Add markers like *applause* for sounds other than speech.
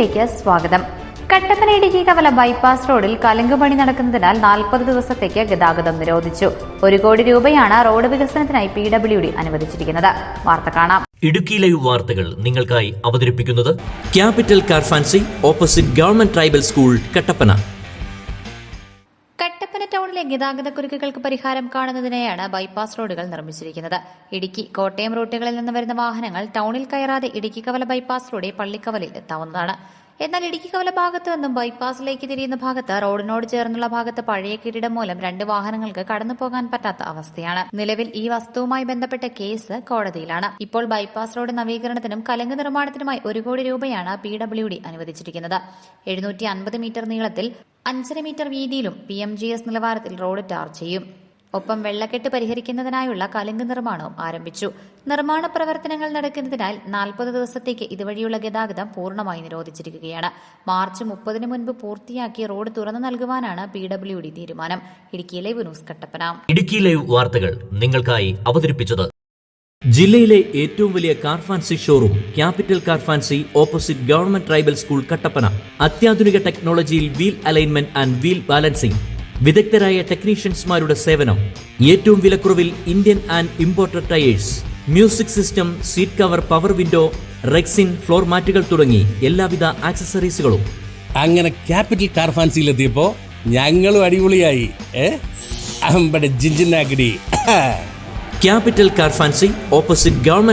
ന്യൂസിലേക്ക് സ്വാഗതം. കട്ടപ്പന ഇടുക്കി കവല ബൈപ്പാസ് റോഡിൽ കലുങ്കുപണി നടക്കുന്നതിനാൽ നാൽപ്പത് ദിവസത്തേക്ക് ഗതാഗതം നിരോധിച്ചു. ഒരു കോടി രൂപയാണ് റോഡ് വികസനത്തിനായി പി ഡബ്ല്യു ഡി അനുവദിച്ചിരിക്കുന്നത്. വാർത്ത കാണാം. ഇടുക്കി ലൈവ് വാർത്തകൾ നിങ്ങൾക്കായി അവതരിപ്പിക്കുന്നത് capital car fancy opposite government tribal school Kattappana. Kattappana ഗതാഗത കുരുക്കുകൾക്ക് പരിഹാരം കാണുന്നതിനായാണ് ബൈപ്പാസ് റോഡുകൾ നിർമ്മിച്ചിരിക്കുന്നത്. ഇടുക്കി കോട്ടയം റൂട്ടുകളിൽ നിന്ന് വരുന്ന വാഹനങ്ങൾ ടൗണിൽ കയറാതെ ഇടുക്കി കവല ബൈപ്പാസിലൂടെ പള്ളിക്കവലിൽ എത്താവുന്നതാണ്. എന്നാൽ ഇടുക്കി കവല ഭാഗത്ത് നിന്നും ബൈപ്പാസിലേക്ക് തിരിയുന്ന ഭാഗത്ത് റോഡിനോട് ചേർന്നുള്ള ഭാഗത്ത് പഴയ കെട്ടിടം മൂലം രണ്ട് വാഹനങ്ങൾക്ക് കടന്നു പോകാൻ പറ്റാത്ത അവസ്ഥയാണ്. നിലവിൽ ഈ വസ്തുവുമായി ബന്ധപ്പെട്ട കേസ് കോടതിയിലാണ്. ഇപ്പോൾ ബൈപ്പാസ് റോഡ് നവീകരണത്തിനും കലങ്ക് നിർമ്മാണത്തിനുമായി ഒരു കോടി രൂപയാണ് പി ഡബ്ല്യു ഡി അനുവദിച്ചിരിക്കുന്നത്. എഴുന്നൂറ്റി അൻപത് മീറ്റർ നീളത്തിൽ അഞ്ചര മീറ്റർ വീതിയിലും പി എം ജി എസ് നിലവാരത്തിൽ റോഡ് ടാർ ചെയ്യും. ഒപ്പം വെള്ളക്കെട്ട് പരിഹരിക്കുന്നതിനായുള്ള കലുങ്ക് നിർമ്മാണവും ആരംഭിച്ചു. നിർമ്മാണ പ്രവർത്തനങ്ങൾ നടക്കുന്നതിനാൽ നാൽപ്പത് ദിവസത്തേക്ക് ഇതുവഴിയുള്ള ഗതാഗതം പൂർണമായി നിരോധിച്ചിരിക്കുകയാണ്. മാർച്ച് മുപ്പതിന് മുൻപ് പൂർത്തിയാക്കി റോഡ് തുറന്നു നൽകുവാനാണ് പി ഡബ്ല്യു ഡി തീരുമാനം. ഇടുക്കിയിലെ ന്യൂസ് കട്ടപ്പന. ഇടുക്കി ലൈവ് വാർത്തകൾ നിങ്ങൾക്കായി അവതരിപ്പിച്ചത് ജില്ലയിലെ ഏറ്റവും വലിയ car fancy showroom capital car fancy opposite government tribal school Kattappana. അത്യാധുനിക ടെക്നോളജിയിൽ wheel alignment and wheel balancing വിദഗ്ധരായ ടെക്നീഷ്യൻസ്മാരുടെ സേവനം. ഏറ്റവും വിലക്കുറവിൽ Indian and imported tyres music system seat cover power window rexine floor മാറ്റുകൾ തുടങ്ങി എല്ലാവിധ ആക്സസറീസുകളും അങ്ങനെ ക്യാപിറ്റൽ കാർ ഫാൻസിയിലെത്തിയപ്പോ ഞങ്ങളും അടിപൊളിയായി ഏ? *laughs* Capital car fancy opposite government